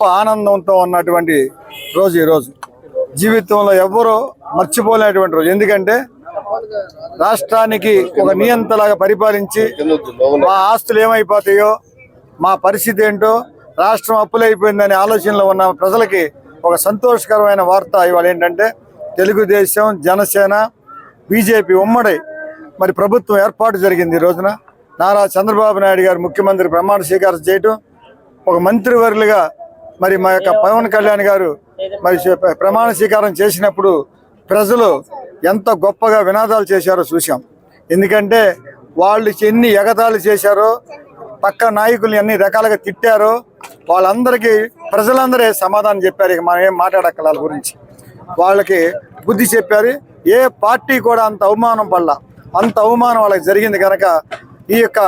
ఆనందంతో ఉన్నటువంటి రోజు ఈ రోజు. జీవితంలో ఎవ్వరూ మర్చిపోలేనటువంటి రోజు. ఎందుకంటే రాష్ట్రానికి ఒక నియంతలాగా పరిపాలించి మా ఆస్తులు ఏమైపోతాయో మా పరిస్థితి ఏంటో రాష్ట్రం అప్పులైపోయిందనే ఆలోచనలో ఉన్న ప్రజలకి ఒక సంతోషకరమైన వార్త ఇవాళ ఏంటంటే తెలుగుదేశం జనసేన బీజేపీ ఉమ్మడి. మరి ప్రభుత్వం ఏర్పాటు జరిగింది ఈ రోజున. నారా చంద్రబాబు నాయుడు గారు ముఖ్యమంత్రి ప్రమాణ స్వీకారం చేయటం ఒక మంత్రివర్యులుగా మరి మా యొక్క పవన్ కళ్యాణ్ గారు మరి ప్రమాణ స్వీకారం చేసినప్పుడు ప్రజలు ఎంత గొప్పగా వినాదాలు చేశారో చూసాం ఎందుకంటే వాళ్ళు ఎన్ని ఎగతాళి చేశారో పక్క నాయకుల్ని ఎన్ని రకాలుగా తిట్టారో వాళ్ళందరికీ ప్రజలందరే సమాధానం చెప్పారు. ఇక మనం ఏం మాట్లాడక్కల వాళ్ళ గురించి. వాళ్ళకి బుద్ధి చెప్పారు. ఏ పార్టీ కూడా అంత అవమానం పడలా అంత అవమానం వాళ్ళకి జరిగింది కనుక ఈ యొక్క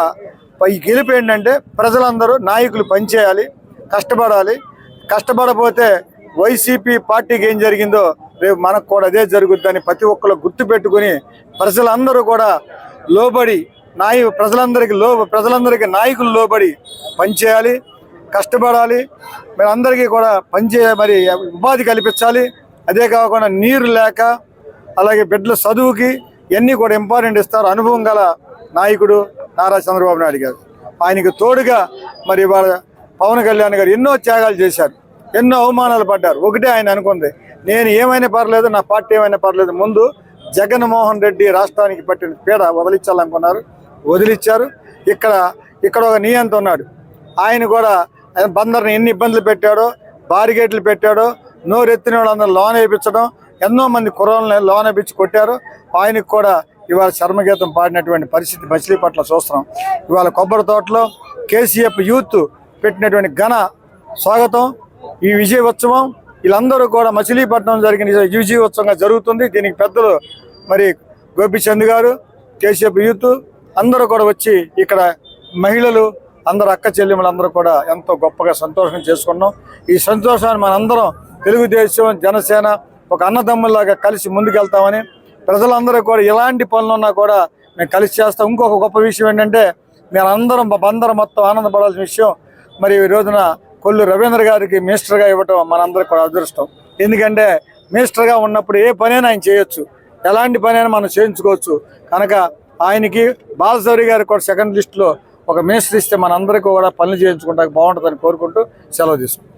ఈ గెలుపు ఏంటంటే ప్రజలందరూ నాయకులు పనిచేయాలి కష్టపడాలి కష్టపడపోతే వైసీపీ పార్టీకి ఏం జరిగిందో రేపు మనకు కూడా అదే జరుగుద్దని ప్రతి ఒక్కరు గుర్తు పెట్టుకుని ప్రజలందరూ కూడా లోబడి నాయ ప్రజలందరికీ లో ప్రజలందరికీ నాయకులు లోబడి పనిచేయాలి కష్టపడాలి మీరందరికీ అందరికీ కూడా పనిచే మరి ఉపాధి కల్పించాలి. అదే కాకుండా నీరు లేక అలాగే బిడ్డల చదువుకి ఇవన్నీ కూడా ఇంపార్టెంట్ ఇస్తారు. అనుభవం గల నాయకుడు నారా చంద్రబాబు నాయుడు గారు. ఆయనకు తోడుగా మరి ఇవాళ పవన్ కళ్యాణ్ గారు ఎన్నో త్యాగాలు చేశారు. ఎన్నో అవమానాలు పడ్డారు. ఒకటే ఆయన అనుకుంది నేను ఏమైనా పర్లేదు నా పార్టీ ఏమైనా పర్లేదు ముందు జగన్మోహన్ రెడ్డి రాష్ట్రానికి పట్టిన పీడ వదిలించాలనుకున్నారు వదిలిచ్చారు. ఇక్కడ ఇక్కడ ఒక నియంత ఉన్నాడు. ఆయన కూడా ఆయన బందర్ని ఎన్ని ఇబ్బందులు పెట్టాడో బారిగేట్లు పెట్టాడో నోరెత్తిన వాళ్ళందరూ లోన్ వేయించడం ఎన్నో మంది కుర్రోళ్ళని లోన్ వేయించి కొట్టారు. ఆయనకు కూడా ఇవాళ చర్మగీతం పాడినటువంటి పరిస్థితి మచిలీపట్ల చూస్తున్నాం. ఇవాళ కొబ్బరి తోటలో కేసీఎఫ్ యూత్ పెట్టినటువంటి ఘన స్వాగతం. ఈ విజయోత్సవం వీళ్ళందరూ కూడా మచిలీపట్నం జరిగిన ఈ విజయోత్సవంగా జరుగుతుంది. దీనికి పెద్దలు మరి గోపిచంద్ గారు కేసీఎఫ్ యూత్ అందరూ కూడా వచ్చి ఇక్కడ మహిళలు అందరు అక్క చెల్లెములందరూ కూడా ఎంతో గొప్పగా సంతోషం చేసుకున్నాం. ఈ సంతోషాన్ని మనందరం తెలుగుదేశం జనసేన ఒక అన్నదమ్ముల్లాగా కలిసి ముందుకెళ్తామని ప్రజలందరూ కూడా ఎలాంటి పనులు ఉన్నా కూడా మేము కలిసి చేస్తాం. ఇంకొక గొప్ప విషయం ఏంటంటే మేమందరం అందరం మొత్తం ఆనందపడాల్సిన విషయం మరి ఈ రోజున కొల్లు రవీంద్ర గారికి మినిస్టర్గా ఇవ్వటం మనందరికి కూడా అదృష్టం. ఎందుకంటే మినిస్టర్గా ఉన్నప్పుడు ఏ పనైనా ఆయన చేయొచ్చు. ఎలాంటి పనైనా మనం చేయించుకోవచ్చు. కనుక ఆయనకి బాలసౌరి గారికి కూడా సెకండ్ లిస్టులో ఒక మినిస్టర్ ఇస్తే మనందరికీ కూడా పనులు చేయించుకుంటా బాగుంటుందని కోరుకుంటూ సెలవు తీసుకుంటాం